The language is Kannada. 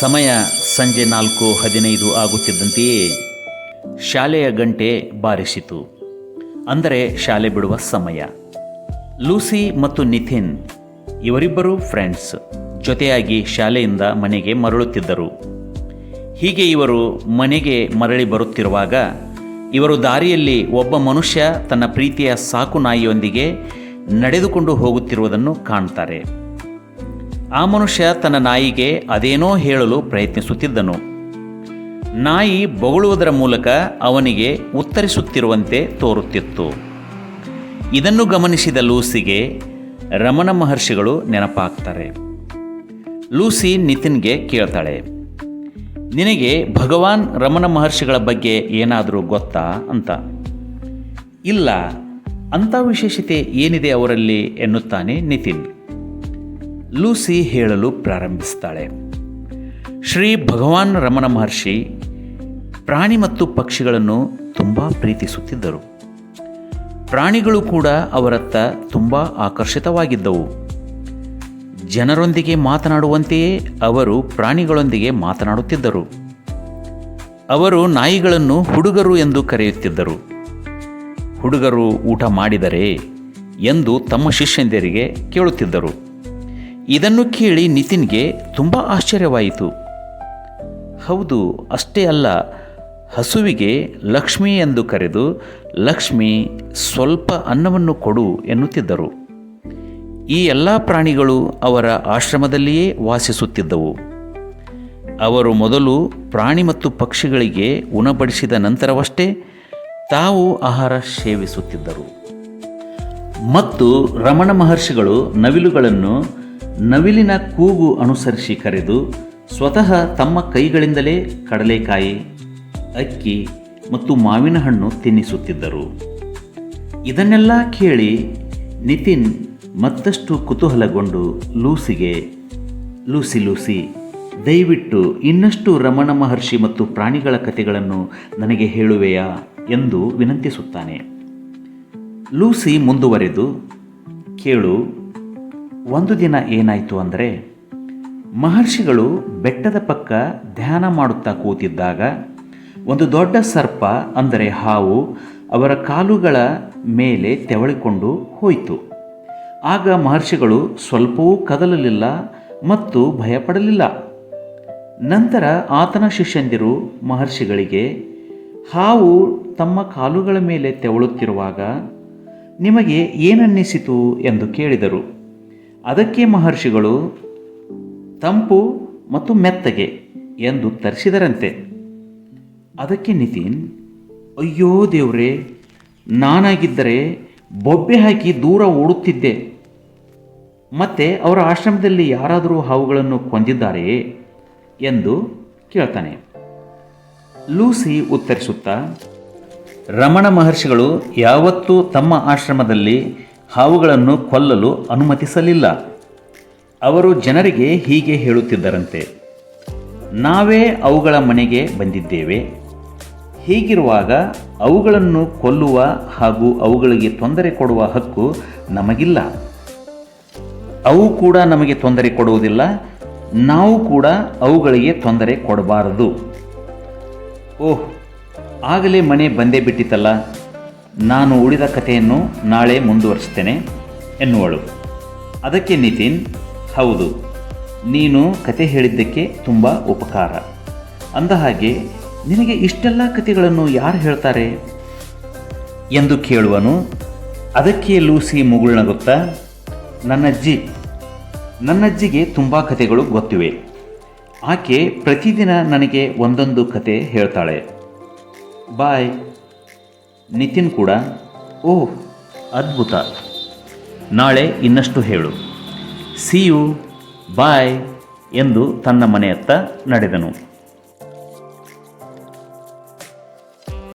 ಸಮಯ ಸಂಜೆ ನಾಲ್ಕು ಹದಿನೈದು ಆಗುತ್ತಿದ್ದಂತೆಯೇ ಶಾಲೆಯ ಗಂಟೆ ಬಾರಿಸಿತು. ಅಂದರೆ ಶಾಲೆ ಬಿಡುವ ಸಮಯ. ಲೂಸಿ ಮತ್ತು ನಿತಿನ್ ಇವರಿಬ್ಬರು ಫ್ರೆಂಡ್ಸ್. ಜೊತೆಯಾಗಿ ಶಾಲೆಯಿಂದ ಮನೆಗೆ ಮರಳುತ್ತಿದ್ದರು. ಹೀಗೆ ಇವರು ಮನೆಗೆ ಮರಳಿ ಬರುತ್ತಿರುವಾಗ ಇವರು ದಾರಿಯಲ್ಲಿ ಒಬ್ಬ ಮನುಷ್ಯ ತನ್ನ ಪ್ರೀತಿಯ ಸಾಕು ನಾಯಿಯೊಂದಿಗೆ ನಡೆದುಕೊಂಡು ಹೋಗುತ್ತಿರುವುದನ್ನು ಕಾಣ್ತಾರೆ. ಆ ಮನುಷ್ಯ ತನ್ನ ನಾಯಿಗೆ ಅದೇನೋ ಹೇಳಲು ಪ್ರಯತ್ನಿಸುತ್ತಿದ್ದನು. ನಾಯಿ ಬೊಗಳುವುದರ ಮೂಲಕ ಅವನಿಗೆ ಉತ್ತರಿಸುತ್ತಿರುವಂತೆ ತೋರುತ್ತಿತ್ತು. ಇದನ್ನು ಗಮನಿಸಿದ ಲೂಸಿಗೆ ರಮಣ ಮಹರ್ಷಿಗಳು ನೆನಪಾಗ್ತಾರೆ. ಲೂಸಿ ನಿತಿನ್ಗೆ ಕೇಳ್ತಾಳೆ, ನಿನಗೆ ಭಗವಾನ್ ರಮಣ ಮಹರ್ಷಿಗಳ ಬಗ್ಗೆ ಏನಾದರೂ ಗೊತ್ತಾ? ಅಂತ. ಇಲ್ಲ. ಅಂಥ ವಿಶೇಷತೆ ಏನಿದೆ ಅವರಲ್ಲಿ? ಎನ್ನುತ್ತಾನೆ ನಿತಿನ್. ಲೂಸಿ ಹೇಳಲು ಪ್ರಾರಂಭಿಸ್ತಾಳೆ. ಶ್ರೀ ಭಗವಾನ್ ರಮಣ ಮಹರ್ಷಿ ಪ್ರಾಣಿ ಮತ್ತು ಪಕ್ಷಿಗಳನ್ನು ತುಂಬ ಪ್ರೀತಿಸುತ್ತಿದ್ದರು. ಪ್ರಾಣಿಗಳು ಕೂಡ ಅವರತ್ತ ತುಂಬ ಆಕರ್ಷಿತವಾಗಿದ್ದವು. ಜನರೊಂದಿಗೆ ಮಾತನಾಡುವಂತೆಯೇ ಅವರು ಪ್ರಾಣಿಗಳೊಂದಿಗೆ ಮಾತನಾಡುತ್ತಿದ್ದರು. ಅವರು ನಾಯಿಗಳನ್ನು ಹುಡುಗರು ಎಂದು ಕರೆಯುತ್ತಿದ್ದರು. ಹುಡುಗರು ಊಟ ಮಾಡಿದರೆ ಎಂದು ತಮ್ಮ ಶಿಷ್ಯಂದಿರಿಗೆ ಕೇಳುತ್ತಿದ್ದರು. ಇದನ್ನು ಕೇಳಿ ನಿತಿನ್ಗೆ ತುಂಬ ಆಶ್ಚರ್ಯವಾಯಿತು. ಹೌದು, ಅಷ್ಟೇ ಅಲ್ಲ, ಹಸುವಿಗೆ ಲಕ್ಷ್ಮಿ ಎಂದು ಕರೆದು ಲಕ್ಷ್ಮಿ ಸ್ವಲ್ಪ ಅನ್ನವನ್ನು ಕೊಡು ಎನ್ನುತ್ತಿದ್ದರು. ಈ ಎಲ್ಲ ಪ್ರಾಣಿಗಳು ಅವರ ಆಶ್ರಮದಲ್ಲಿಯೇ ವಾಸಿಸುತ್ತಿದ್ದವು. ಅವರು ಮೊದಲು ಪ್ರಾಣಿ ಮತ್ತು ಪಕ್ಷಿಗಳಿಗೆ ಉಣಬಡಿಸಿದ ನಂತರವಷ್ಟೇ ತಾವು ಆಹಾರ ಸೇವಿಸುತ್ತಿದ್ದರು. ಮತ್ತು ರಮಣ ಮಹರ್ಷಿಗಳು ನವಿಲುಗಳನ್ನು ನವಿಲಿನ ಕೂಗು ಅನುಸರಿಸಿ ಕರೆದು ಸ್ವತಃ ತಮ್ಮ ಕೈಗಳಿಂದಲೇ ಕಡಲೆಕಾಯಿ, ಅಕ್ಕಿ ಮತ್ತು ಮಾವಿನ ಹಣ್ಣು ತಿನ್ನಿಸುತ್ತಿದ್ದರು. ಇದನ್ನೆಲ್ಲ ಕೇಳಿ ನಿತಿನ್ ಮತ್ತಷ್ಟು ಕುತೂಹಲಗೊಂಡು ಲೂಸಿಗೆ, ಲೂಸಿ ಲೂಸಿ, ದಯವಿಟ್ಟು ಇನ್ನಷ್ಟು ರಮಣ ಮಹರ್ಷಿ ಮತ್ತು ಪ್ರಾಣಿಗಳ ಕಥೆಗಳನ್ನು ನನಗೆ ಹೇಳುವೆಯಾ? ಎಂದು ವಿನಂತಿಸುತ್ತಾನೆ. ಲೂಸಿ ಮುಂದುವರೆದು, ಕೇಳು ಒಂದು ದಿನ ಏನಾಯಿತು ಅಂದರೆ, ಮಹರ್ಷಿಗಳು ಬೆಟ್ಟದ ಪಕ್ಕ ಧ್ಯಾನ ಮಾಡುತ್ತಾ ಕೂತಿದ್ದಾಗ, ಒಂದು ದೊಡ್ಡ ಸರ್ಪ, ಅಂದರೆ ಹಾವು, ಅವರ ಕಾಲುಗಳ ಮೇಲೆ ತೆವಳಿಕೊಂಡು ಹೋಯಿತು. ಆಗ ಮಹರ್ಷಿಗಳು ಸ್ವಲ್ಪವೂ ಕದಲಲಿಲ್ಲ ಮತ್ತು ಭಯಪಡಲಿಲ್ಲ. ನಂತರ ಆತನ ಶಿಷ್ಯಂದಿರು ಮಹರ್ಷಿಗಳಿಗೆ, ಹಾವು ತಮ್ಮ ಕಾಲುಗಳ ಮೇಲೆ ತೆವಳುತ್ತಿರುವಾಗ, ನಿಮಗೆ ಏನನ್ನಿಸಿತು ಎಂದು ಕೇಳಿದರು. ಅದಕ್ಕೆ ಮಹರ್ಷಿಗಳು ತಂಪು ಮತ್ತು ಮೆತ್ತಗೆ ಎಂದು ತರಿಸಿದರಂತೆ. ಅದಕ್ಕೆ ನಿತಿನ್, ಅಯ್ಯೋ ದೇವ್ರೆ, ನಾನಾಗಿದ್ದರೆ ಬೊಬ್ಬೆ ಹಾಕಿ ದೂರ ಓಡುತ್ತಿದ್ದೆ. ಮತ್ತೆ ಅವರ ಆಶ್ರಮದಲ್ಲಿ ಯಾರಾದರೂ ಹಾವುಗಳನ್ನು ಕೊಂದಿದ್ದಾರೆಯೇ ಎಂದು ಕೇಳ್ತಾನೆ. ಲೂಸಿ ಉತ್ತರಿಸುತ್ತಾ, ರಮಣ ಮಹರ್ಷಿಗಳು ಯಾವತ್ತೂ ತಮ್ಮ ಆಶ್ರಮದಲ್ಲಿ ಹಾವುಗಳನ್ನು ಕೊಲ್ಲಲು ಅನುಮತಿಸಲಿಲ್ಲ. ಅವರು ಜನರಿಗೆ ಹೀಗೆ ಹೇಳುತ್ತಿದ್ದರಂತೆ, ನಾವೇ ಅವುಗಳ ಮನೆಗೆ ಬಂದಿದ್ದೇವೆ. ಹೀಗಿರುವಾಗ ಅವುಗಳನ್ನು ಕೊಲ್ಲುವ ಹಾಗೂ ಅವುಗಳಿಗೆ ತೊಂದರೆ ಕೊಡುವ ಹಕ್ಕು ನಮಗಿಲ್ಲ. ಅವು ಕೂಡ ನಮಗೆ ತೊಂದರೆ ಕೊಡುವುದಿಲ್ಲ. ನಾವು ಕೂಡ ಅವುಗಳಿಗೆ ತೊಂದರೆ ಕೊಡಬಾರದು. ಓಹ್, ಆಗಲೇ ಮನೆ ಬಂದೇ ಬಿಟ್ಟಿತಲ್ಲ ನಾನು ಉಳಿದ ಕಥೆಯನ್ನು ನಾಳೆ ಮುಂದುವರಿಸ್ತೇನೆ ಎನ್ನುವಳು. ಅದಕ್ಕೆ ನಿತಿನ್, ಹೌದು, ನೀನು ಕತೆ ಹೇಳಿದ್ದಕ್ಕೆ ತುಂಬ ಉಪಕಾರ. ಅಂದ ಹಾಗೆ, ನಿನಗೆ ಇಷ್ಟೆಲ್ಲ ಕಥೆಗಳನ್ನು ಯಾರು ಹೇಳ್ತಾರೆ? ಎಂದು ಕೇಳುವನು, ಅದಕ್ಕೆ ಲೂಸಿ ಮುಗುಳ್ನಗುತ್ತಾ ನನ್ನಜ್ಜಿ. ನನ್ನಜ್ಜಿಗೆ ತುಂಬ ಕಥೆಗಳು ಗೊತ್ತಿವೆ. ಆಕೆ ಪ್ರತಿದಿನ ನನಗೆ ಒಂದೊಂದು ಕತೆ ಹೇಳ್ತಾಳೆ. ಬಾಯ್. ನಿತಿನ್ ಕೂಡ ಓಹ್ ಅದ್ಭುತ. ನಾಳೆ ಇನ್ನಷ್ಟು ಹೇಳು. ಸಿ ಯು ಬಾಯ್ ಎಂದು ತನ್ನ ಮನೆಯತ್ತ ನಡೆದನು.